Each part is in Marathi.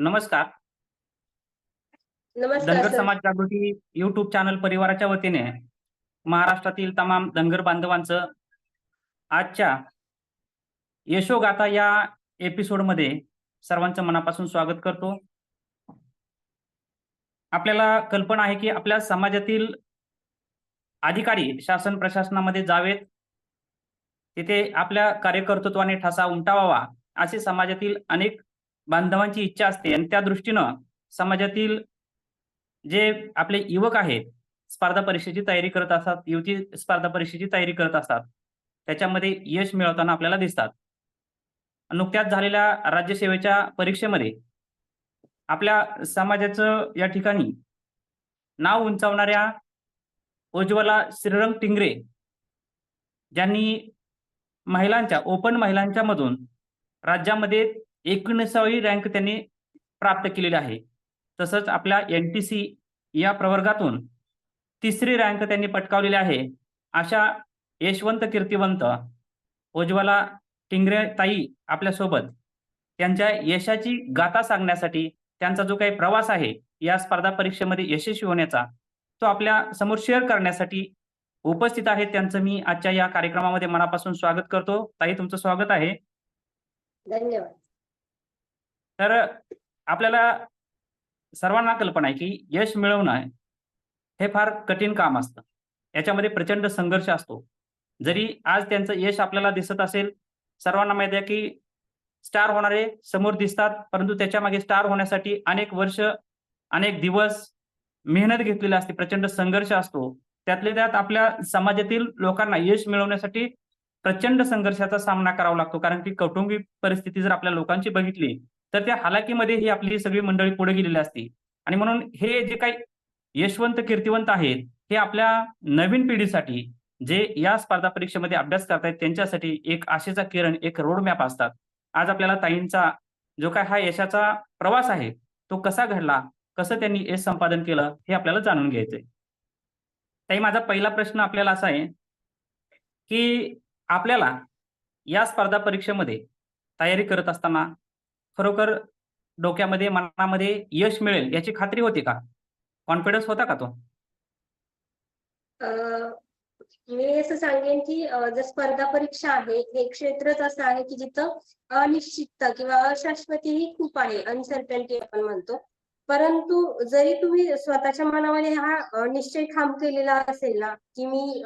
नमस्कार. नमस्कार धनगर समाज जागृती युट्यूब चॅनल परिवाराच्या वतीने महाराष्ट्रातील तमाम धनगर बांधवांचं आजच्या यशोगाथा या एपिसोडमध्ये सर्वांचं मनापासून स्वागत करतो. आपल्याला कल्पना आहे की आपल्या समाजातील अधिकारी शासन प्रशासनामध्ये जावेत. तिथे आपल्या कार्यकर्तृत्वाने ठसा उमटावावा अशी समाजातील अनेक बांधवांची इच्छा असते आणि त्या दृष्टीनं समाजातील जे आपले युवक आहेत स्पर्धा परीक्षेची तयारी करत असतात युवती स्पर्धा परीक्षेची तयारी करत असतात त्याच्यामध्ये यश मिळवताना आपल्याला दिसतात. नुकत्याच झालेल्या राज्यसेवेच्या परीक्षेमध्ये आपल्या समाजाचं या ठिकाणी नाव उंचावणाऱ्या उज्ज्वला श्रीरंग टिंगरे ज्यांनी महिलांच्या ओपन महिलांच्या मधून राज्यामध्ये एकोणीसावी रँक त्यांनी प्राप्त केलेली आहे. तसंच आपल्या एन टी सी या प्रवर्गातून तिसरी रँक त्यांनी पटकावलेली आहे. अशा यशवंत कीर्तिवंत उज्ज्वला टिंगरे ताई आपल्यासोबत त्यांच्या यशाची गाथा सांगण्यासाठी त्यांचा जो काही प्रवास आहे या स्पर्धा परीक्षेमध्ये यशस्वी होण्याचा तो आपल्यासमोर शेअर करण्यासाठी उपस्थित आहेत त्यांचं मी आजच्या या कार्यक्रमामध्ये मनापासून स्वागत करतो. ताई तुमचं स्वागत आहे. धन्यवाद. तर आपल्याला सर्वांना कल्पना आहे की यश मिळवणं हे फार कठीण काम असतं. याच्यामध्ये प्रचंड संघर्ष असतो. जरी आज त्यांचं यश आपल्याला दिसत असेल सर्वांना माहिती आहे की स्टार होणारे समोर दिसतात परंतु त्याच्यामागे स्टार होण्यासाठी अनेक वर्ष अनेक दिवस मेहनत घेतलेली असते प्रचंड संघर्ष असतो. त्यातले त्यात आपल्या समाजातील लोकांना यश मिळवण्यासाठी प्रचंड संघर्षाचा सामना करावा लागतो कारण की कौटुंबिक परिस्थिती जर आपल्या लोकांची बघितली तर त्या हालाकीमध्ये ही आपली सगळी मंडळी पुढे गेलेली असती. आणि म्हणून हे जे काही यशवंत कीर्तिवंत आहेत हे आपल्या नवीन पिढीसाठी जे या स्पर्धा परीक्षेमध्ये अभ्यास करतायत त्यांच्यासाठी एक आशेचा किरण एक रोड मॅप असतात. आज आपल्याला ताईंचा जो काय हा यशाचा प्रवास आहे तो कसा घडला कसं त्यांनी यश संपादन केलं हे आपल्याला जाणून घ्यायचंय. ताई माझा पहिला प्रश्न आपल्याला असा आहे की आपल्याला या स्पर्धा परीक्षेमध्ये तयारी करत असताना खरोखर डोक्यामध्ये मनामध्ये यश मिळेल याची खात्री होती का? कॉन्फिडन्स होता का तो? मी असं सांगेन की जर स्पर्धा परीक्षा आहे हे क्षेत्रच असं आहे की जिथं अनिश्चितता किंवा अशाश्वती ही खूप आहे अनसर्टन्टी आपण म्हणतो. परंतु जरी तुम्ही स्वतःच्या मनामध्ये हा निश्चय ठाम केलेला असेल ना की मी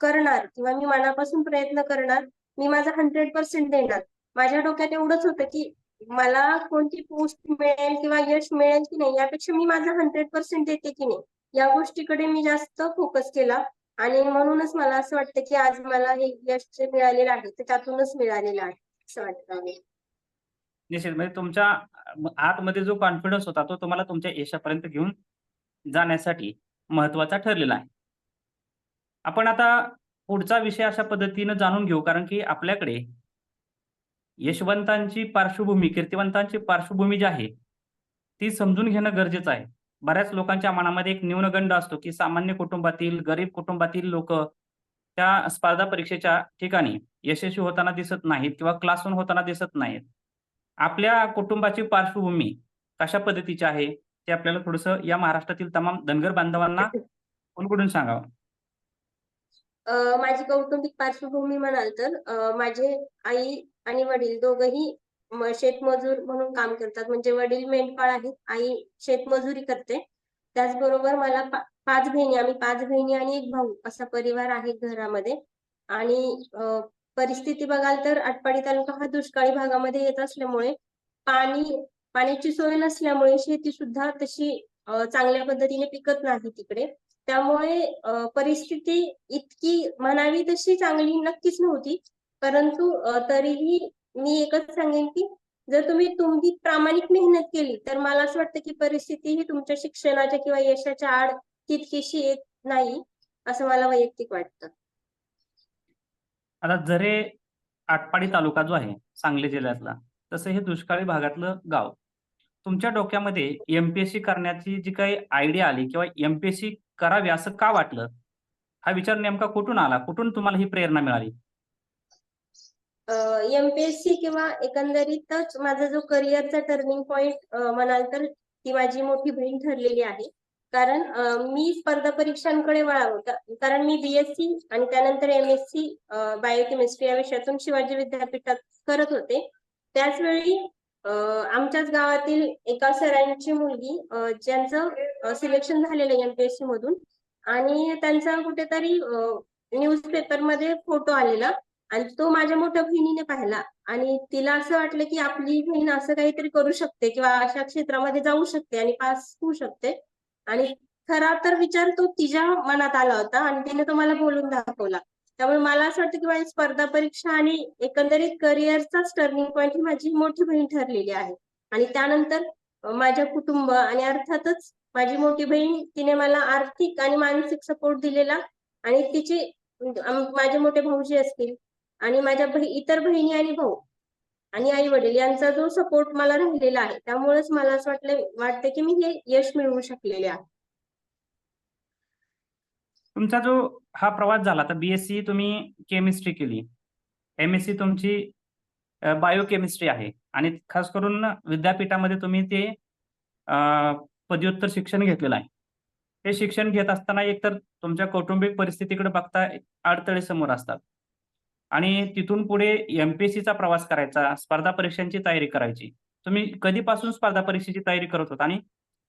करणार किंवा मी मनापासून प्रयत्न करणार मी माझा हंड्रेड पर्सेंट देणार. माझ्या डोक्यात एवढंच होतं की मला कोणती पोस्ट मिळेल किंवा यश मिळेल की नाही यापेक्षा मी माझा हंड्रेड पर्सेंट देते की नाही. या गोष्टीकडे मी जास्त फोकस केला आणि म्हणूनच मला असं वाटतं की आज मला हे यश जे मिळालेलं आहे ते त्यातूनच मिळालेलं आहे असं वाटतं निश्चित. म्हणजे तुमच्या आतमध्ये जो कॉन्फिडन्स होता तो तुम्हाला तुमच्या यशापर्यंत घेऊन जाण्यासाठी महत्त्वाचा ठरलेला आहे. आपण आता पुढचा विषय अशा पद्धतीनं जाणून घेऊ कारण की आपल्याकडे यशवंतांची पार्श्वभूमी कीर्तिवंतांची पार्श्वभूमी जी आहे ती समजून घेणं गरजेचं आहे. बऱ्याच लोकांच्या मनामध्ये एक न्यूनगंड असतो की सामान्य कुटुंबातील गरीब कुटुंबातील लोक त्या स्पर्धा परीक्षेच्या ठिकाणी यशस्वी होताना दिसत नाहीत किंवा क्लासून होताना दिसत नाहीत. आपल्या कुटुंबाची पार्श्वभूमी कशा पद्धतीची आहे ते आपल्याला थोडस या महाराष्ट्रातील तमाम धनगर बांधवांना कोणकडून सांगावं? माझी कौटुंबिक पार्श्वभूमी म्हणाल तर माझे आई आणि वडील दोघही शेतमजूर म्हणून काम करतात. म्हणजे वडील मेंढपाळ आहेत आई शेतमजुरी करते. त्याचबरोबर मला पा- पाच बहिणी आम्ही पाच बहिणी आणि एक भाऊ असा परिवार आहे घरामध्ये. आणि परिस्थिती बघाल तर आटपाडी तालुका हा दुष्काळी भागामध्ये येत असल्यामुळे पाणी पाण्याची सोय नसल्यामुळे शेती सुद्धा तशी चांगल्या पद्धतीने पिकत नाही तिकडे. त्यामुळे परिस्थिती इतकी म्हणावी तशी चांगली नक्कीच नव्हती. परंतु तरीही मी एकच सांगेन की जर तुम्ही तुमची प्रामाणिक मेहनत केली तर मला असं वाटतं की परिस्थिती ही तुमच्या शिक्षणाच्या किंवा यशाच्या आड तितकीशी येत नाही असं मला वैयक्तिक वाटतं. आता जरे आटपाडी तालुका जो आहे सांगली जिल्ह्यातला तसं हे दुष्काळी भागातलं गाव तुमच्या डोक्यामध्ये एमपीएससी करण्याची जी काही आयडिया आली किंवा एमपीएससी करावी असं का वाटलं? हा विचार नेमका कुठून आला? कुठून तुम्हाला ही प्रेरणा मिळाली? एमपीएससी किंवा एकंदरीतच माझा जो करिअरचा टर्निंग पॉइंट म्हणाल तर ती माझी मोठी बहीण ठरलेली आहे. कारण मी स्पर्धा परीक्षांकडे वळावं. कारण मी बीएससी आणि त्यानंतर एमएससी बायोकेमिस्ट्री या विषयातून शिवाजी विद्यापीठात करत होते. त्याचवेळी आमच्याच गावातील एका सरांची मुलगी ज्यांचं सिलेक्शन झालेलं एमपीएससी मधून आणि त्यांचा कुठेतरी न्यूजपेपरमध्ये फोटो आलेला. आणि तो माझ्या मोठ्या बहिणीने पाहिला. आणि तिला असं वाटलं की आपली बहीण असं काहीतरी करू शकते किंवा अशा क्षेत्रामध्ये जाऊ शकते आणि पास होऊ शकते. आणि खरा तर विचार तो तिच्या मनात आला होता आणि तिने तो मला बोलून दाखवला. त्यामुळे मला असं वाटतं की माझी स्पर्धा परीक्षा आणि एकंदरीत करिअरचाच टर्निंग पॉईंट ही माझी मोठी बहीण ठरलेली आहे. आणि त्यानंतर माझ्या कुटुंब आणि अर्थातच माझी मोठी बहीण तिने मला आर्थिक आणि मानसिक सपोर्ट दिलेला. आणि तिचे म्हणजे, माझे मोठे भाऊजी असतील आणि माझ्या इतर बहिणी आणि भाऊ आणि आई वडील यांचा जो सपोर्ट मला राहिलेला आहे त्यामुळेच मला असं वाटलं वाटतं की मी हे यश मिळवू शकलेले आहे. तुमचा जो हा प्रवास झाला तर बीएससी तुम्ही केमिस्ट्री केली. एमएससी तुमची बायोकेमिस्ट्री आहे. आणि खास करून विद्यापीठामध्ये तुम्ही ते पदव्युत्तर शिक्षण घेतलेलं आहे. ते शिक्षण घेत असताना एकतर तुमच्या कौटुंबिक परिस्थितीकडे बघता अडथळे समोर असतात. आणि तिथून पुढे एमपीएससीचा प्रवास करायचा स्पर्धा परीक्षांची तयारी करायची. तुम्ही कधीपासून स्पर्धा परीक्षेची तयारी करत होता आणि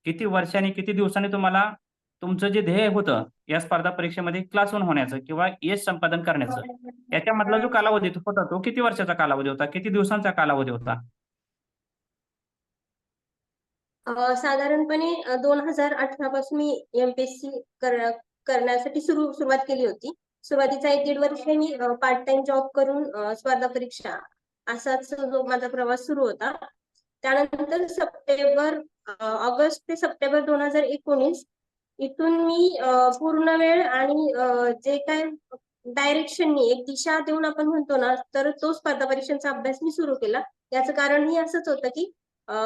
किती वर्षांनी किती दिवसांनी तुम्हाला तुमचं जे ध्येय होतं या स्पर्धा परीक्षेमध्ये क्लास वन होण्याचं किंवा यश संपादन करण्याचं याच्यामधला जो कालावधी होता तो किती वर्षाचा कालावधी होता? किती दिवसांचा कालावधी होता? साधारणपणे दोन हजार अठरा पासून मी एमपीएससी करण्यासाठी सुरू सुरुवात केली होती. सुरुवातीचा एक दीड वर्ष मी पार्ट टाइम जॉब करून स्पर्धा परीक्षा असाच जो माझा प्रवास सुरू होता. त्यानंतर सप्टेंबर ऑगस्ट ते सप्टेंबर दोन हजार एकोणीस इथून मी पूर्ण वेळ आणि जे काय डायरेक्शननी एक दिशा देऊन आपण म्हणतो ना तर तो स्पर्धा परीक्षांचा अभ्यास मी सुरू केला. याचं कारण ही असंच होतं की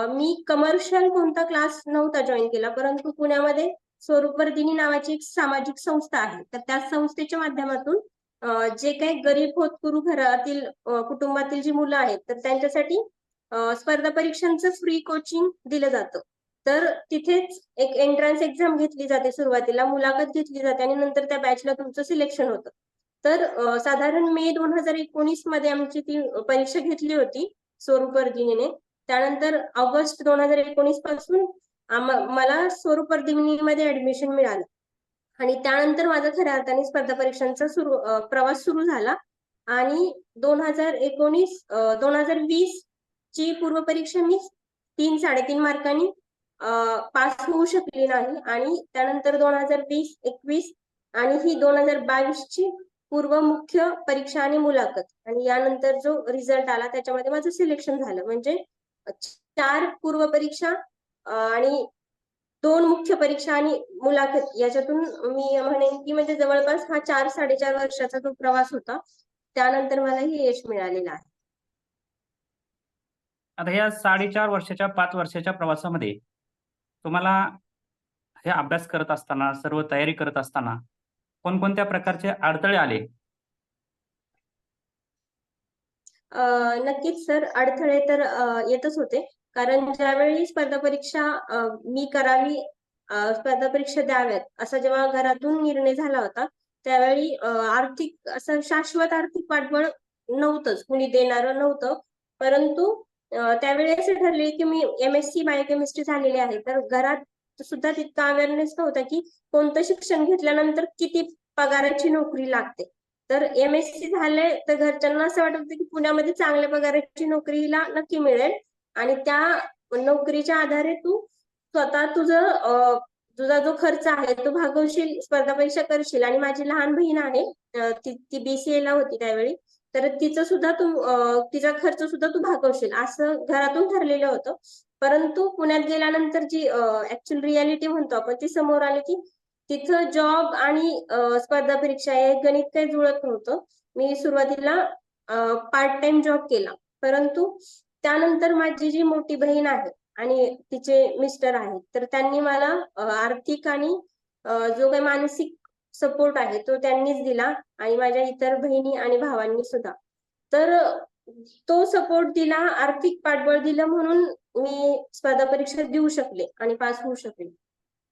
मी कमर्शियल कोणता क्लास नव्हता जॉईन केला परंतु पुण्यामध्ये स्वरूपवर्धिनी नावाची एक सामाजिक संस्था आहे. तर त्या संस्थेच्या माध्यमातून जे काही गरीब होतकरू घरातील कुटुंबातील जी मुलं आहेत तर त्यांच्यासाठी स्पर्धा परीक्षांचं फ्री कोचिंग दिलं जातं. तर तिथेच एक एंट्रन्स एक्झाम घेतली जाते सुरुवातीला मुलाखत घेतली जाते आणि नंतर त्या बॅचला तुमचं सिलेक्शन होतं. तर साधारण मे दोन हजार एकोणीसमध्ये आमची ती परीक्षा घेतली होती स्वरूपवर्धिनीने. त्यानंतर ऑगस्ट दोन हजार एकोणीसपासून मला स्वरूप स्वरूपवर्धिनीमध्ये ऍडमिशन मिळालं. आणि त्यानंतर माझा खऱ्या अर्थाने स्पर्धा परीक्षांचा सुरू प्रवास सुरू झाला. आणि दोन हजार एकोणीस दोन हजार वीस ची पूर्व परीक्षा मी तीन साडेतीन मार्कांनी पास होऊ शकली नाही. आणि त्यानंतर दोन हजार वीस एकवीस आणि ही दोन हजार बावीस ची पूर्व मुख्य परीक्षा आणि मुलाखत. आणि यानंतर जो रिझल्ट आला त्याच्यामध्ये माझं सिलेक्शन झालं. म्हणजे चार पूर्व परीक्षा आणि दोन मुख्य परीक्षा आणि मुलाखत याच्यातून मी म्हणेन की म्हणजे जवळपास हा चार साडेचार वर्षाचा जो प्रवास होता त्यानंतर मला हे यश मिळालेलं आहे. आता या साडेचार वर्षाच्या पाच वर्षाच्या प्रवासामध्ये तुम्हाला हे अभ्यास करत असताना सर्व तयारी करत असताना कोणकोणत्या प्रकारचे अडथळे आले? नक्कीच सर अडथळे तर येतच होते. कारण ज्यावेळी स्पर्धा परीक्षा मी करावी स्पर्धा परीक्षा द्याव्यात असा जेव्हा घरातून निर्णय झाला होता त्यावेळी आर्थिक असं शाश्वत आर्थिक पाठबळ नव्हतंच कुणी देणार नव्हतं. परंतु त्यावेळी असे ठरले की मी एम एस सी बायोकेमिस्ट्री झालेली आहे. तर घरात सुद्धा तितका अवेअरनेस नव्हता की कोणतं शिक्षण घेतल्यानंतर किती पगाराची नोकरी लागते. तर एम एस सी झाले तर घरच्यांना असं वाटत होतं की पुण्यामध्ये चांगल्या पगाराची नोकरीला नक्की मिळेल. आणि त्या नोकरीच्या आधारे तू स्वतः तुझं तुझा जो खर्च आहे तो भागवशील स्पर्धा परीक्षा करशील. आणि माझी लहान बहीण आहे ती ती बीसीए ला होती त्यावेळी. तर तिचं सुद्धा तू तिचा खर्च सुद्धा तू भागवशील. असं घरातून ठरलेलं होतं. परंतु पुण्यात गेल्यानंतर जी ऍक्च्युअल रियालिटी म्हणतो आपण ती समोर आली की तिथं जॉब आणि स्पर्धा परीक्षा हे गणित काही जुळत नव्हतं. मी सुरुवातीला पार्ट टाइम जॉब केला. परंतु त्यानंतर माझी जी मोठी बहीण आहे आणि तिचे मिस्टर आहेत तर त्यांनी मला आर्थिक आणि जो काही मानसिक सपोर्ट आहे तो त्यांनीच दिला आणि माझ्या इतर बहिणी आणि भावांनी सुद्धा. तर तो सपोर्ट दिला आर्थिक पाठबळ दिलं म्हणून मी स्पर्धा परीक्षा देऊ शकले आणि पास होऊ शकले.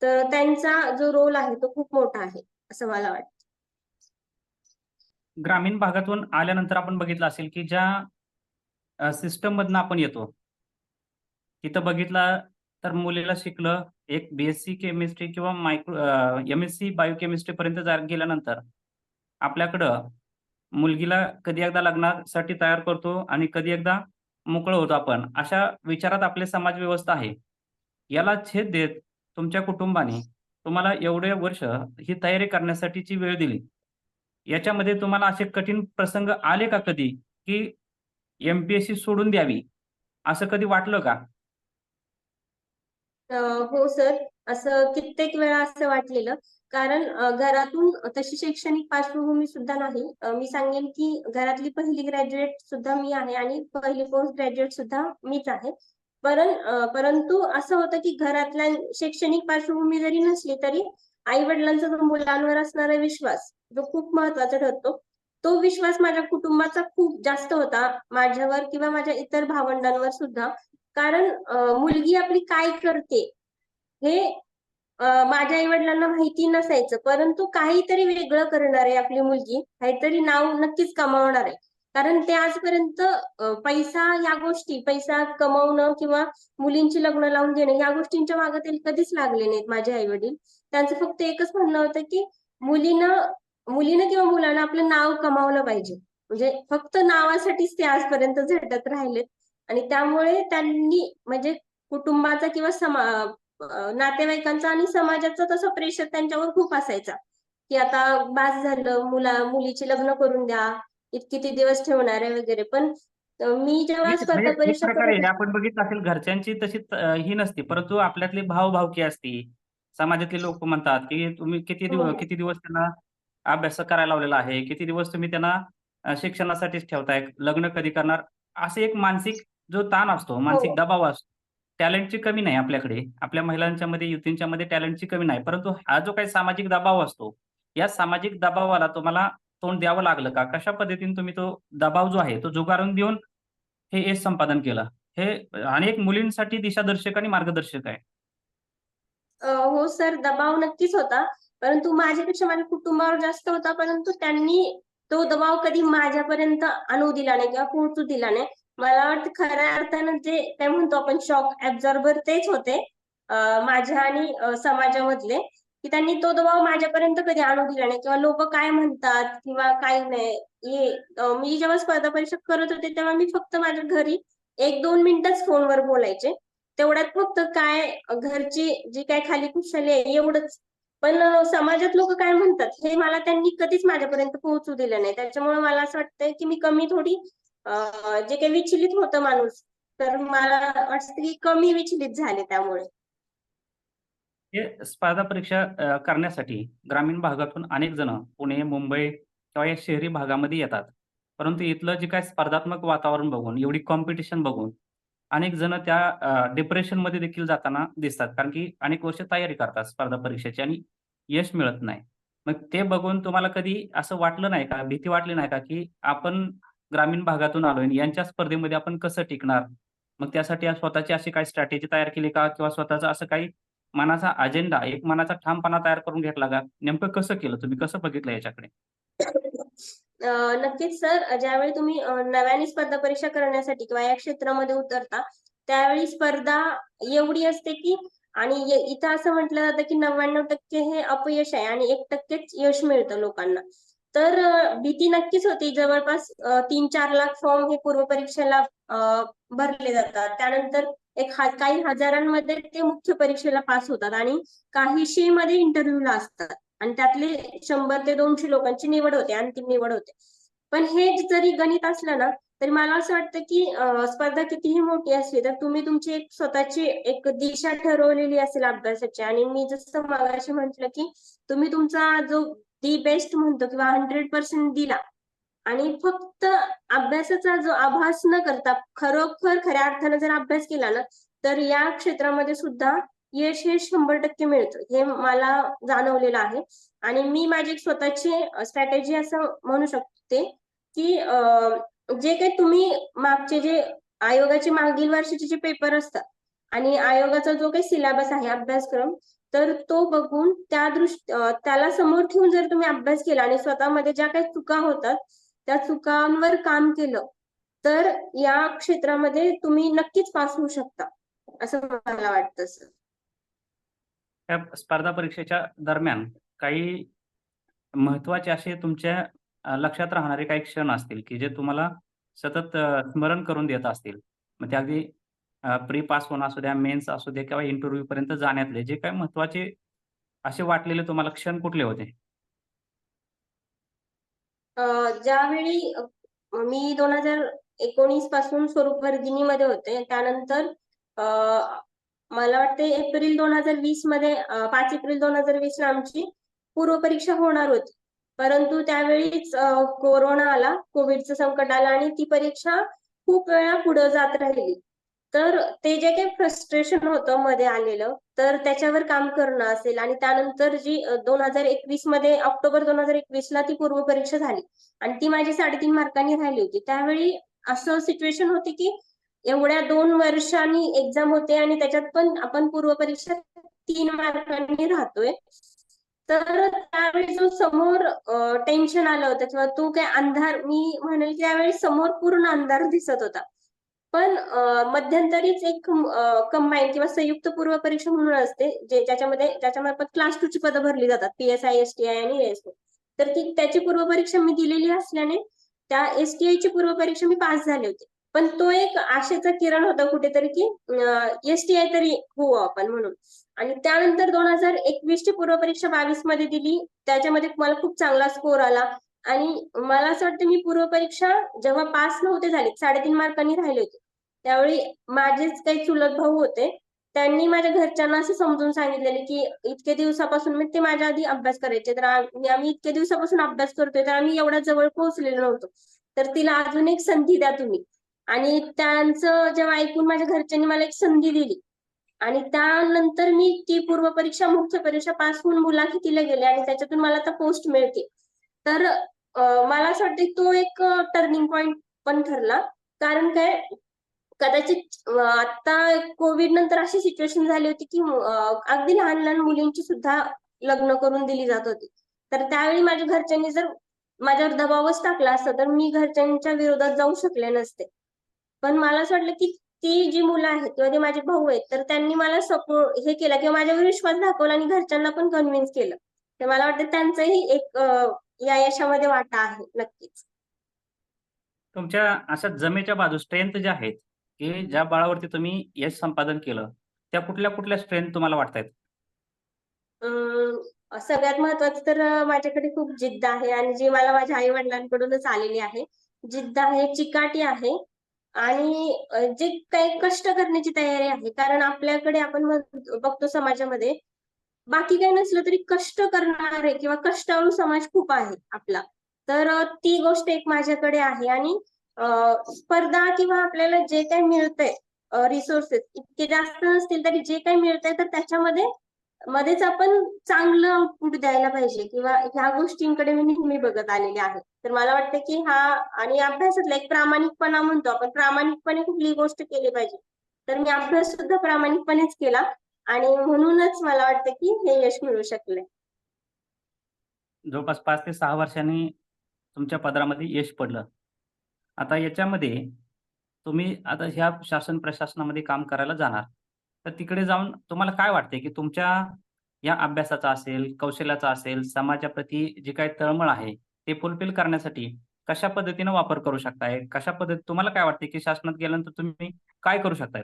तर त्यांचा जो रोल आहे तो खूप मोठा आहे असं मला वाटतं. ग्रामीण भागातून आल्यानंतर आपण बघितलं असेल की ज्या सिस्टम मधनं आपण येतो. तिथं बघितलं तर मुलीला शिकलं एक बीएससी केमिस्ट्री किंवा micro M S C biochemistry पर्यंत जा गेल्यानंतर आपल्याकडं मुलगीला कधी एकदा लग्नासाठी तयार करतो आणि कधी एकदा मोकळं होतो आपण. अशा विचारात आपले समाज व्यवस्था आहे. याला छेद देत तुमच्या कुटुंबाने तुम्हाला एवढे वर्ष ही तयारी करण्यासाठीची वेळ दिली. याच्यामध्ये तुम्हाला असे कठीण प्रसंग आले का कधी? की एमपीएससी सोडून द्यावी असं कधी वाटलं का? हो सर असं कित्येक वेळा असं वाटलेलं. कारण घरातून तशी शैक्षणिक पार्श्वभूमी सुद्धा नाही. मी सांगेन की घरातली पहिली ग्रॅज्युएट सुद्धा मी आहे आणि पहिली पोस्ट ग्रॅज्युएट सुद्धा मीच आहे. परं परंतु असं होतं की घरातल्या शैक्षणिक पार्श्वभूमी जरी नसली तरी आई वडिलांचा जो मुलांवर असणारा विश्वास जो खूप महत्त्वाचा ठरतो तो विश्वास माझ्या कुटुंबाचा खूप जास्त होता माझ्यावर किंवा माझ्या इतर भावंडांवर सुद्धा. कारण मुलगी आपली काय करते हे माझ्या आई वडिलांना माहिती नसायचं. परंतु काहीतरी वेगळं करणार आहे आपली मुलगी काहीतरी नाव नक्कीच कमावणार आहे. कारण ते आजपर्यंत पैसा या गोष्टी पैसा कमवणं किंवा मुलींची लग्न लावून देणं या गोष्टींच्या मागे ते कधीच लागले नाहीत माझे आई वडील त्यांचं फक्त एकच म्हणणं होतं की मुलीनं मुलीनं किंवा मुलानं आपलं नाव कमावलं पाहिजे. म्हणजे फक्त नावासाठीच ते आजपर्यंत झटत राहिलेत. आणि त्यामुळे त्यांनी म्हणजे कुटुंबाचा किंवा समा नातेवाईकांचा आणि समाजाचा तसं प्रेशर त्यांच्यावर खूप असायचा. की आता बास झालं मुला मुलीची लग्न करून द्या किती दिवस ठेवणार आहे वगैरे. पण मी जेव्हा म्हणजे स्पर्धा म्हणजे परीक्षा आपण बघितलं असेल घरच्यांची तशी ही नसती. परंतु आपल्यातली भावभावकी असती. समाजातले लोक म्हणतात की तुम्ही किती दिवस हो. किती दिवस त्यांना अभ्यास करायला लावलेला आहे. किती दिवस तुम्ही त्यांना शिक्षणासाठीच ठेवताय? लग्न कधी करणार? असे एक मानसिक जो ताण असतो मानसिक हो. दबाव असतो टॅलेंटची कमी नाही आपल्याकडे. आपल्या महिलांच्या मध्ये युतींच्या मध्ये टॅलेंटची कमी नाही. परंतु हा जो काही सामाजिक दबाव असतो या सामाजिक दबावाला तुम्हाला तोंड द्यावं लागलं का? कशा पद्धतीने तुम्ही तो दबाव जो आहे तो झुगारून देऊन हे यश संपादन केलं? हे अनेक मुलींसाठी दिशादर्शक आणि मार्गदर्शक आहे. हो सर. दबाव नक्कीच होता. परंतु माझ्यापेक्षा माझ्या कुटुंबावर जास्त होता परंतु त्यांनी तो दबाव कधी माझ्यापर्यंत आणू दिला नाही किंवा पोहोचू दिला नाही. मला वाटतं खऱ्या अर्थानं जे काय म्हणतो आपण शॉक ऍब्झॉर्बर तेच होते माझ्या आणि समाजामधले की त्यांनी तो दबाव माझ्यापर्यंत कधी आणू दिला नाही. किंवा लोक काय म्हणतात किंवा काय नाही हे मी जेव्हा स्पर्धा परीक्षा करत होते तेव्हा मी फक्त माझ्या घरी एक दोन मिनिटच फोनवर बोलायचे. तेवढ्यात फक्त काय घरची जी काय खाली खुशाली आहे एवढंच. पण समाजात लोक काय म्हणतात हे मला त्यांनी कधीच माझ्यापर्यंत पोहोचू दिलं नाही. त्याच्यामुळे मला असं वाटतंय की मी कमी थोडी जे काही विचलित होतं माणूस तर मला वाटतं की कमी विचलित झाले त्यामुळे. हे स्पर्धा परीक्षा करण्यासाठी ग्रामीण भागातून अनेक जण पुणे मुंबई किंवा या शहरी भागामध्ये येतात. परंतु इथलं जे काय स्पर्धात्मक वातावरण बघून एवढी कॉम्पिटिशन बघून अनेक जण त्या डिप्रेशनमध्ये देखील जाताना दिसतात. कारण की अनेक वर्ष तयारी करतात स्पर्धा परीक्षेची आणि यश मिळत नाही. मग ते बघून तुम्हाला कधी असं वाटलं नाही का भीती वाटली नाही का की आपण ग्रामीण भागातून आलोय यांच्या स्पर्धेमध्ये आपण कसं टिकणार? मग त्यासाठी स्वतःची अशी काही स्ट्रॅटेजी तयार केली का? किंवा स्वतःचा असं काही मनाचा अजेंडा एक मनाचा ठामपणा तयार करून घेतला का? नेमकं कसं केलं? तुम्ही कसं बघितलं याच्याकडे? नक्कीच सर ज्यावेळी तुम्ही नव्याने स्पर्धा परीक्षा करण्यासाठी किंवा या क्षेत्रामध्ये उतरता त्यावेळी स्पर्धा एवढी असते की आणि इथं असं म्हटलं जातं की नव्याण्णव टक्के हे अपयश आहे आणि एक टक्केच यश मिळतं लोकांना. तर भीती नक्कीच होती. जवळपास तीन चार लाख फॉर्म हे पूर्व परीक्षेला भरले जातात. त्यानंतर एक हा काही हजारांमध्ये ते मुख्य परीक्षेला पास होतात आणि काही शे मध्ये इंटरव्ह्यूला असतात. आणि त्यातले शंभर ते दोनशे लोकांची निवड होते अंतिम निवड होते. पण हे जरी गणित असलं ना तरी मला असं वाटतं की स्पर्धा कितीही मोठी असली तर तुम्ही तुमची एक स्वतःची एक दिशा ठरवलेली असेल अभ्यासाची. आणि मी जसं मगाशी म्हटलं की तुम्ही तुमचा जो दी बेस्ट म्हणतो किंवा हंड्रेड पर्सेंट दिला आणि फक्त अभ्यासाचा जो आभास न करता खरोखर खऱ्या अर्थानं जर अभ्यास केला ना तर या क्षेत्रामध्ये सुद्धा यश हे शंभर टक्के मिळतं हे मला जाणवलेलं आहे. आणि मी माझी एक स्वतःची स्ट्रॅटेजी असं म्हणू शकते की जे काही तुम्ही मागचे जे आयोगाचे मागील वर्षाचे जे पेपर असतात आणि आयोगाचा जो काही सिलेबस आहे अभ्यासक्रम तर तो बघून त्या दृष्टी त्याला समोर ठेवून जर तुम्ही अभ्यास केला आणि स्वतःमध्ये ज्या काही चुका होतात त्या चुकांवर काम केलं तर या क्षेत्रामध्ये तुम्ही नक्कीच पास होऊ शकता असं मला वाटतं सर. त्या स्पर्धा परीक्षेच्या दरम्यान काही महत्त्वाचे असे तुमच्या लक्षात राहणारे काही क्षण असतील की जे तुम्हाला सतत स्मरण करून देत असतील. मग ते अगदी प्री पास होणं असू द्या मेन्स असू द्या किंवा इंटरव्ह्यू पर्यंत जाण्यातले जे काही महत्त्वाचे असे वाटलेले तुम्हाला क्षण कुठले होते? ज्यावेळी मी दोन हजार एकोणीसपासून स्वरूप वर्धिनीमध्ये होते त्यानंतर मला वाटते एप्रिल दोन हजार वीसमध्ये पाच एप्रिल दोन हजार वीस ला आमची पूर्व परीक्षा होणार होती. परंतु त्यावेळीच कोरोना आला कोविडचं संकट आलं आणि ती परीक्षा खूप वेळा पुढे जात राहिली. तर ते जे काही फ्रस्ट्रेशन होतं मध्ये आलेलं तर त्याच्यावर काम करणं असेल आणि त्यानंतर जी दोन हजार एकवीसमध्ये ऑक्टोबर दोन हजार एकवीस ला ती पूर्व परीक्षा झाली. आणि ती माझी साडेतीन मार्कांनी राहिली होती. त्यावेळी असं सिच्युएशन होती की एवढ्या दोन वर्षांनी एक्झाम होते आणि त्याच्यात पण आपण पूर्व परीक्षा तीन मार्कांनी राहतोय. तर त्यावेळी जो समोर टेन्शन आलं होतं किंवा तो काय अंधार मी म्हणेल की त्यावेळी समोर पूर्ण अंधार दिसत होता. पण मध्यंतरीच एक कंबाईन किंवा संयुक्त पूर्व परीक्षा म्हणून असते जे ज्याच्यामध्ये ज्याच्यामार्फत क्लास टू ची पदं भरली जातात P S I S T I आणि एस तर ती त्याची पूर्व परीक्षा मी दिलेली असल्याने त्या एसटीआय ची पूर्व परीक्षा मी पास झाले होते. पण तो एक आशेचा किरण होता कुठेतरी की एसटीआय तरी होऊ आपण म्हणून. आणि त्यानंतर दोन हजार एकवीस ची पूर्व परीक्षा बावीसमध्ये दिली. त्याच्यामध्ये मला खूप चांगला स्कोर आला. आणि मला असं वाटतं मी पूर्व परीक्षा जेव्हा पास नव्हते झाले साडेतीन मार्कांनी राहिले होते. त्यावेळी माझेच काही चुलत भाऊ होते त्यांनी माझ्या घरच्यांना असं समजून सांगितलेले की इतके दिवसापासून मी ते माझ्या आधी अभ्यास करायचे. तर आम्ही आम्ही इतके दिवसापासून अभ्यास करतोय तर आम्ही एवढ्या जवळ पोहोचलेलो नव्हतो. तर तिला अजून एक संधी द्या तुम्ही. आणि त्यांचं जेव्हा ऐकून माझ्या घरच्यांनी मला एक संधी दिली. आणि त्यानंतर मी ती पूर्व परीक्षा मुख्य परीक्षा पास होऊन मुलाखतीला गेले आणि त्याच्यातून मला आता पोस्ट मिळते. तर मला असं वाटतं तो एक टर्निंग पॉइंट पण ठरला. कारण काय कदाचित आता कोविड नंतर अशी सिच्युएशन झाली होती की अगदी लहान लहान मुलींची सुद्धा लग्न करून दिली जात होती. तर त्यावेळी माझ्या घरच्यांनी जर माझ्यावर दबावच टाकला असता तर मी घरच्यांच्या विरोधात जाऊ शकले नसते. पण मला असं वाटलं की ती जी मुलं आहेत किंवा ते माझे भाऊ आहेत तर त्यांनी मला सपोर्ट हे केला किंवा माझ्यावर विश्वास दाखवला आणि घरच्यांना पण कन्व्हिन्स केलं. तर मला वाटतं त्यांचंही एक या यशामध्ये वाटा आहे नक्कीच. तुमच्या अशा जमेच्या बाजू स्ट्रेंथ ज्या आहेत की ज्या बळावरती तुम्ही यश संपादन केलं त्या कुठल्या कुठल्या स्ट्रेंथ तुम्हाला वाटतायत? अं, सगळ्यात महत्वाचं तर माझ्याकडे खूप जिद्द आहे आणि जी मला माझ्या आई वडिलांकडूनच आलेली आहे. जिद्द आहे चिकाटी आहे. आणि जे काही कष्ट करण्याची तयारी आहे कारण आपल्याकडे आपण बघतो समाजामध्ये बाकी काही नसलं तरी कष्ट करणारे किंवा कष्टाळू समाज खूप आहे आपला. तर ती गोष्ट एक माझ्याकडे आहे आणि स्पर्धा किंवा आपल्याला जे काही मिळतंय रिसोर्सेस इतके जास्त नसतील तरी जे काही मिळतंय तर त्याच्यामध्ये मध्येच आपण चांगलं इनपुट द्यायला पाहिजे किंवा ह्या गोष्टींकडे मी नेहमी बघत आलेले आहे. तर मला वाटतं की हा आणि अभ्यासातला एक प्रामाणिकपणा म्हणतो आपण प्रामाणिकपणे कुठलीही गोष्ट केली पाहिजे. तर मी अभ्यास सुद्धा प्रामाणिकपणेच केला आणि म्हणूनच मला वाटतं की हे यश मिळू शकले जवळपास पाच ते सहा वर्षांनी तुमच्या पदरामध्ये यश पडलं. आता याच्यामध्ये तुम्ही आता ह्या शासन प्रशासनामध्ये काम करायला जाणार. तर तिकडे जाऊन तुम्हाला काय वाटते की तुमच्या या अभ्यासाचा असेल कौशल्याचा असेल समाजाप्रती जी काही तळमळ आहे ते फुलफिल करण्यासाठी कशा पद्धतीने वापर करू शकताय? कशा पद्धती तुम्हाला काय वाटते की शासनात गेल्यानंतर तुम्ही काय करू शकताय?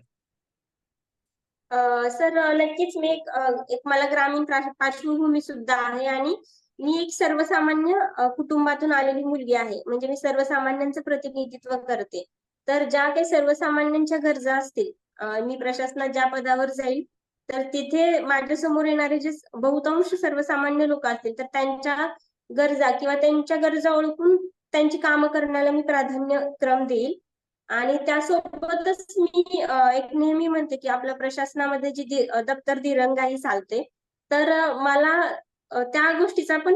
अं, सर नक्कीच मी एक एक मला ग्रामीण पार्श्वभूमी सुद्धा आहे आणि मी एक सर्वसामान्य कुटुंबातून आलेली मुलगी आहे. म्हणजे मी सर्वसामान्यांचं प्रतिनिधित्व करते. तर ज्या काही सर्वसामान्यांच्या गरजा असतील मी प्रशासनात ज्या पदावर जाईल तर तिथे माझ्यासमोर येणारे जे बहुतांश सर्वसामान्य लोक असतील तर त्यांच्या गरजा किंवा त्यांच्या गरजा ओळखून त्यांची कामं करण्याला मी प्राधान्य क्रम देईल. आणि त्यासोबतच मी एक नेहमी म्हणते की आपल्या प्रशासनामध्ये जी दप्तर दिरंगाई चालते. तर मला त्या गोष्टीचा पण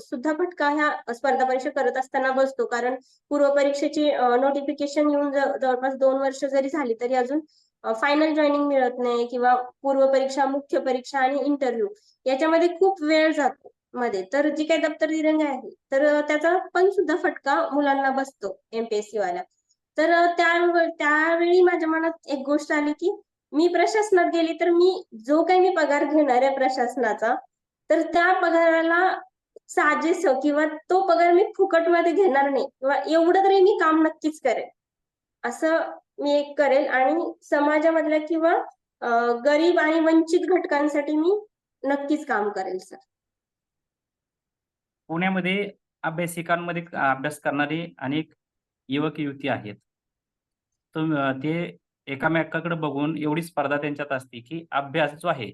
सुद्धा फटका ह्या स्पर्धा परीक्षा करत असताना बसतो. कारण पूर्व परीक्षेची नोटिफिकेशन येऊन जवळपास दोन वर्ष जरी झाली तरी अजून फायनल जॉईनिंग मिळत नाही किंवा पूर्व परीक्षा मुख्य परीक्षा आणि इंटरव्ह्यू याच्यामध्ये खूप वेळ जातो मध्ये. तर जी काही दप्तर दिरंग आहे तर त्याचा पण सुद्धा फटका मुलांना बसतो एमपीएससी वाल्या. तर त्या त्यावेळी माझ्या मनात एक गोष्ट आली की मी प्रशासनात गेली तर मी जो काही मी पगार घेणार आहे प्रशासनाचा तर त्या पगाराला साजेस किंवा तो पगार मी फुकटमध्ये घेणार नाही किंवा एवढं तरी मी काम नक्कीच करेन. असं मी एक करेल. आणि समाजामधल्या किंवा गरीब आणि वंचित घटकांसाठी मी नक्कीच काम करेल सर. पुण्यामध्ये अभ्यासिकांमध्ये अभ्यास करणारे अनेक युवक युवती आहेत. ते एकामेकाकडे बघून एवढी स्पर्धा त्यांच्यात असते की अभ्यास जो आहे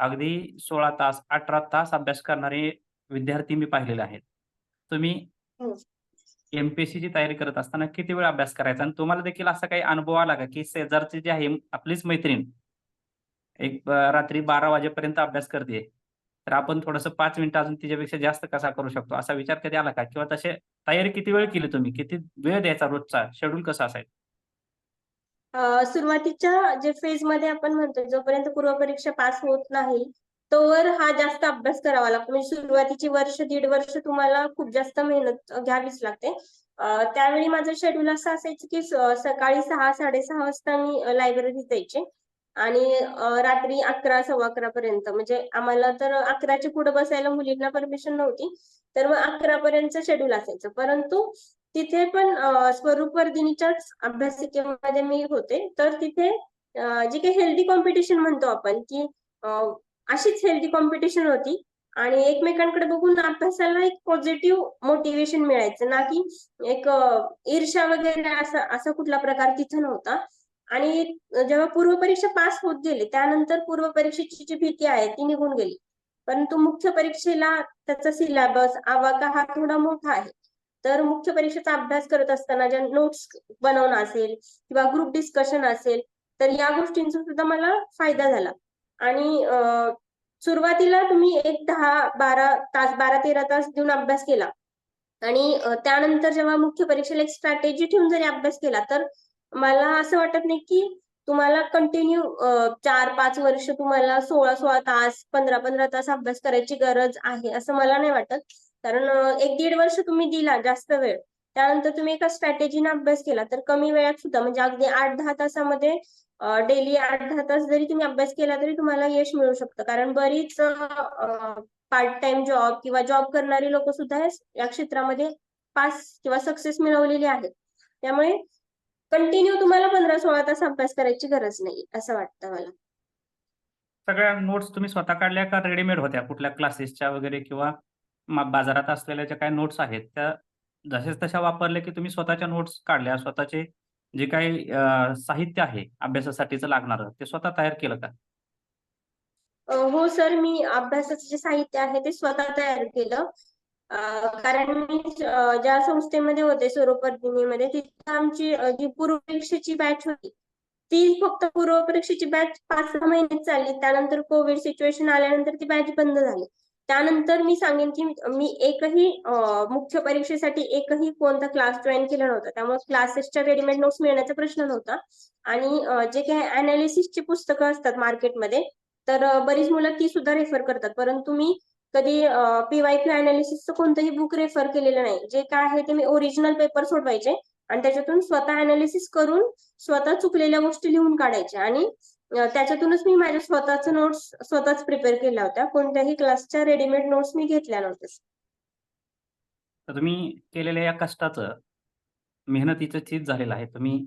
अगदी सोळा तास अठरा तास अभ्यास करणारे विद्यार्थी मी पाहिलेले आहेत. तुम्ही हो. एमपीएससी ची तयारी करत असताना किती वेळ अभ्यास करायचा? आणि तुम्हाला देखील असा काही अनुभव आला का की शेजारची जी आहे आपलीच मैत्रीण एक रात्री बारा वाजेपर्यंत अभ्यास करते. तर आपण थोडंसं पाच मिनिटं अजून तिच्यापेक्षा जास्त कसा करू शकतो? असा विचार कधी आला का? किंवा तसे तयारी किती वेळ केली तुम्ही? किती वेळ द्यायचा रोजचा? शेड्यूल कसा असायचं? सुरुवातीच्या जे फेजमध्ये आपण म्हणतो जोपर्यंत पूर्व परीक्षा पास होत नाही तोवर हा जास्त अभ्यास करावा लागतो. म्हणजे सुरुवातीची वर्ष दीड वर्ष तुम्हाला खूप जास्त मेहनत घ्यावीच लागते. त्यावेळी माझं शेड्यूल असं असायचं की सकाळी सहा साडेसहा वाजता मी लायब्ररीत जायचे. आणि रात्री अकरा सव्वा अकरा पर्यंत. म्हणजे आम्हाला तर अकराच्या पुढे बसायला मुलींना परमिशन नव्हती. तर मग अकरा पर्यंतचं शेड्यूल असायचं. परंतु तिथे पण स्वरूप वर्धिनीच्याच अभ्यासिकेमध्ये मी होते. तर तिथे जे जी काही हेल्दी कॉम्पिटिशन म्हणतो आपण की अशीच हेल्दी कॉम्पिटिशन होती. आणि एकमेकांकडे बघून अभ्यासाला एक पॉझिटिव्ह मोटिवेशन मिळायचं. ना की एक ईर्ष्या वगैरे असा असा कुठला प्रकार तिथं नव्हता. आणि जेव्हा पूर्व परीक्षा पास होत गेली त्यानंतर पूर्व परीक्षेची जी भीती आहे ती निघून गेली. परंतु मुख्य परीक्षेला त्याचा सिलेबस आवाका हा थोडा मोठा आहे. तर मुख्य परीक्षेचा अभ्यास करत असताना ज्या नोट्स बनवणं असेल किंवा ग्रुप डिस्कशन असेल तर या गोष्टींचा सुद्धा मला फायदा झाला. आणि सुरुवातीला तुम्ही एक दहा बारा तास बारा तेरा तास देऊन अभ्यास केला. आणि त्यानंतर जेव्हा मुख्य परीक्षेला एक स्ट्रॅटेजी ठेवून जरी अभ्यास केला तर मला असं वाटत नाही की तुम्हाला कंटिन्यू चार पाच वर्ष तुम्हाला सोळा सोळा तास पंधरा पंधरा तास अभ्यास करायची गरज आहे असं मला नाही वाटत. कारण एक दीड वर्ष तुम्ही दिला जास्त वेळ. त्यानंतर तुम्ही एका स्ट्रॅटेजीने अभ्यास केला तर कमी वेळात सुद्धा म्हणजे अगदी आठ दहा तासामध्ये डेली आठ दहा तास जरी तुम्ही अभ्यास केला तरी तुम्हाला यश मिळू शकतं. कारण बरीच पार्ट टाइम जॉब किंवा जॉब करणारी लोक सुद्धा या- क्षेत्रामध्ये पास किंवा सक्सेस मिळवलेली आहेत. त्यामुळे कंटिन्यू तुम्हाला पंधरा सोळा तास अभ्यास करायची गरज नाही असं वाटतं मला. सगळ्या नोट्स तुम्ही स्वतः काढल्या का रेडीमेड होत्या? कुठल्या क्लासेसच्या वगैरे किंवा बाजारात असलेल्या ज्या काही नोट्स आहेत त्या जशाच तशा वापरल्या की तुम्ही स्वतःच्या नोट्स काढल्या स्वतःचे जे काही साहित्य आहे अभ्यासासाठीचं लागणार ते स्वतः तयार केलं का? हो सर मी अभ्यासाचं जे साहित्य आहे ते स्वतः तयार केलं. कारण मी ज्या संस्थेमध्ये होते स्वरूप तिथे आमची जी पूर्वपरीक्षेची बॅच होती ती फक्त पूर्व परीक्षेची बॅच पाच सहा महिने चालली. त्यानंतर कोविड सिच्युएशन आल्यानंतर ती बॅच बंद झाली. त्यानंतर मी सांगेन की मी एकही मुख्य परीक्षेसाठी एकही कोणता क्लास जॉईन केला नव्हता. त्यामुळे क्लासेसच्या रेडीमेड नोट्स मिळण्याचा प्रश्न नव्हता. आणि जे काही अनालिसिसची पुस्तकं असतात मार्केटमध्ये तर बरीच मुलं ती सुद्धा रेफर करतात. परंतु मी कधी पीवायक्यू अनालिसिसचं कोणतंही बुक रेफर केलेलं नाही. जे काय आहे ते मी ओरिजिनल पेपर सोडवायचे आणि त्याच्यातून स्वतः अनालिसिस करून स्वतः चुकलेल्या गोष्टी लिहून काढायच्या आणि त्याच्यातूनच मी माझ्या स्वतःच्या नोट्स स्वतःच प्रिपेअर केल्या होत्या. कोणत्याही क्लासच्या रेडीमेड नोट्स मी घेतल्या नव्हत्या. तर तुम्ही केलेल्या या कष्टाचं मेहनतीचं चीज झालेलं आहे. तुम्ही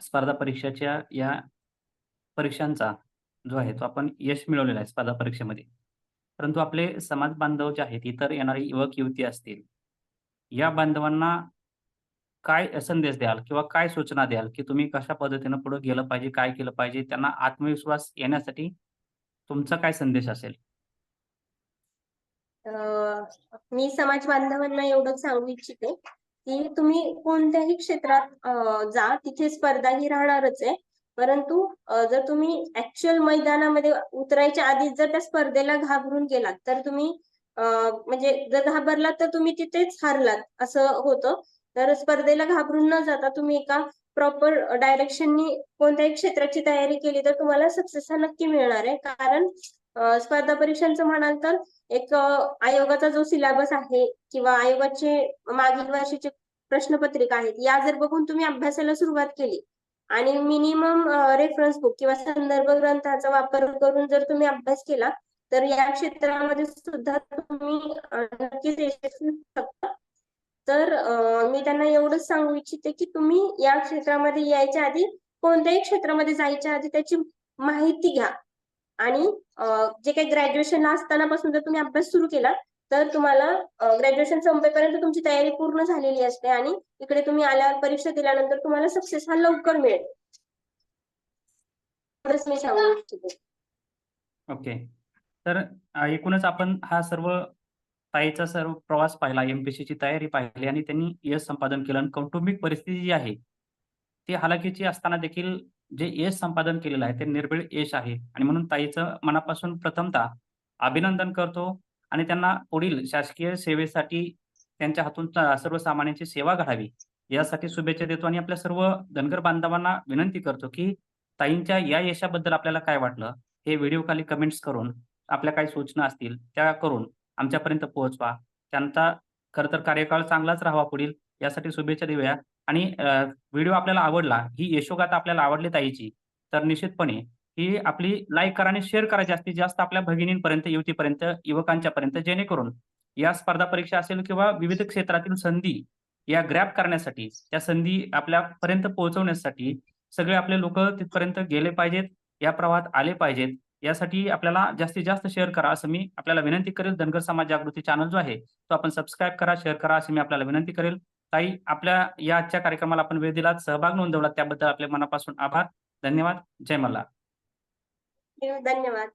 स्पर्धा परीक्षाच्या या परीक्षांचा जो आहे तो आपण यश मिळवलेला आहे स्पर्धा परीक्षेमध्ये. परंतु आपले समाज बांधव जे आहेत इतर येणारे युवक युवती असतील या बांधवांना काय संदेश द्याल किंवा काय सूचना द्याल की तुम्ही कशा पद्धतीनं पुढे गेलं पाहिजे काय केलं पाहिजे त्यांना आत्मविश्वास येण्यासाठी तुमचा काय संदेश असेल? अ, मी समाज बांधवांना एवढंच सांगू इच्छिते की तुम्ही कोणत्याही क्षेत्रात जा तिथे स्पर्धा ही राहणारच आहे. परंतु जर तुम्ही ऍक्च्युअल मैदानामध्ये उतरायच्या आधीच जर त्या स्पर्धेला घाबरून गेलात तर तुम्ही म्हणजे जर घाबरलात तर तुम्ही तिथेच हारलात असं होतं. तर स्पर्धेला घाबरून न जाता तुम्ही एका प्रॉपर डायरेक्शननी कोणत्याही क्षेत्राची तयारी केली तर तुम्हाला सक्सेस हा नक्की मिळणार आहे. कारण स्पर्धा परीक्षांचं म्हणाल तर एक आयोगाचा जो सिलेबस आहे किंवा आयोगाचे मागील वर्षीचे प्रश्नपत्रिका आहेत या जर बघून तुम्ही अभ्यासाला सुरुवात केली आणि मिनिमम रेफरन्स बुक किंवा संदर्भ ग्रंथाचा वापर करून जर तुम्ही अभ्यास केला तर या क्षेत्रामध्ये सुद्धा तुम्ही नक्कीच तर मी त्यांना एवढंच सांगू इच्छिते की तुम्ही या क्षेत्रामध्ये यायच्या आधी कोणत्याही क्षेत्रामध्ये जायच्या आधी त्याची माहिती घ्या. आणि जे काही ग्रॅज्युएशनला असतानापासून जर तुम्ही अभ्यास सुरू केला तर तुम्हाला ग्रॅज्युएशन संपेपर्यंत तुमची तयारी पूर्ण झालेली असते आणि इकडे तुम्ही आल्यावर परीक्षा दिल्यानंतर तुम्हाला सक्सेस हा लवकर मिळेल. मी सांगू इच्छिते. ओके तर एकूणच आपण हा सर्व ताईचा सर्व प्रवास पाहिला एमपीसीची तयारी पाहिली आणि त्यांनी यश संपादन केलं. आणि कौटुंबिक परिस्थिती जी आहे ती हालाकीची असताना देखील जे यश संपादन केलेलं आहे ते निर्भीड यश आहे. आणि म्हणून ताईचं मनापासून प्रथमतः अभिनंदन करतो आणि त्यांना पुढील शासकीय सेवेसाठी त्यांच्या हातून सर्वसामान्यांची सेवा घडावी यासाठी शुभेच्छा देतो आणि आपल्या सर्व धनगर बांधवांना विनंती करतो की ताईंच्या या यशाबद्दल आपल्याला काय वाटलं हे व्हिडिओ खाली कमेंट्स करून आपल्या काही सूचना असतील त्या करून आमच्यापर्यंत पोहोचवा. त्यांचा खर तर कार्यकाळ चांगलाच राहावा पुढील यासाठी शुभेच्छा देऊया. आणि व्हिडिओ आपल्याला आवडला ही यशोगाथा आपल्याला आवडली ताईची तर निश्चितपणे ही आपली लाईक करा आणि शेअर करा जास्तीत जास्त आपल्या भगिनींपर्यंत युवतीपर्यंत युवकांच्या पर्यंत जेणेकरून या स्पर्धा परीक्षा असेल किंवा विविध क्षेत्रातील संधी या ग्रॅप करण्यासाठी त्या संधी आपल्यापर्यंत पोहोचवण्यासाठी सगळे आपले लोक तिथपर्यंत गेले पाहिजेत या प्रवाहात आले पाहिजेत. यासाठी आपल्याला जास्तीत जास्त शेअर करा असं मी आपल्याला विनंती करेल. धनगर समाज जागृती चॅनल जो आहे तो आपण सबस्क्राईब करा शेअर करा अशी मी आपल्याला विनंती करेल. ताई आपल्या या आजच्या कार्यक्रमाला आपण वेळ दिलात. सहभाग नोंदवला त्याबद्दल आपल्या मनापासून आभार. धन्यवाद. जय मल्हार. धन्यवाद.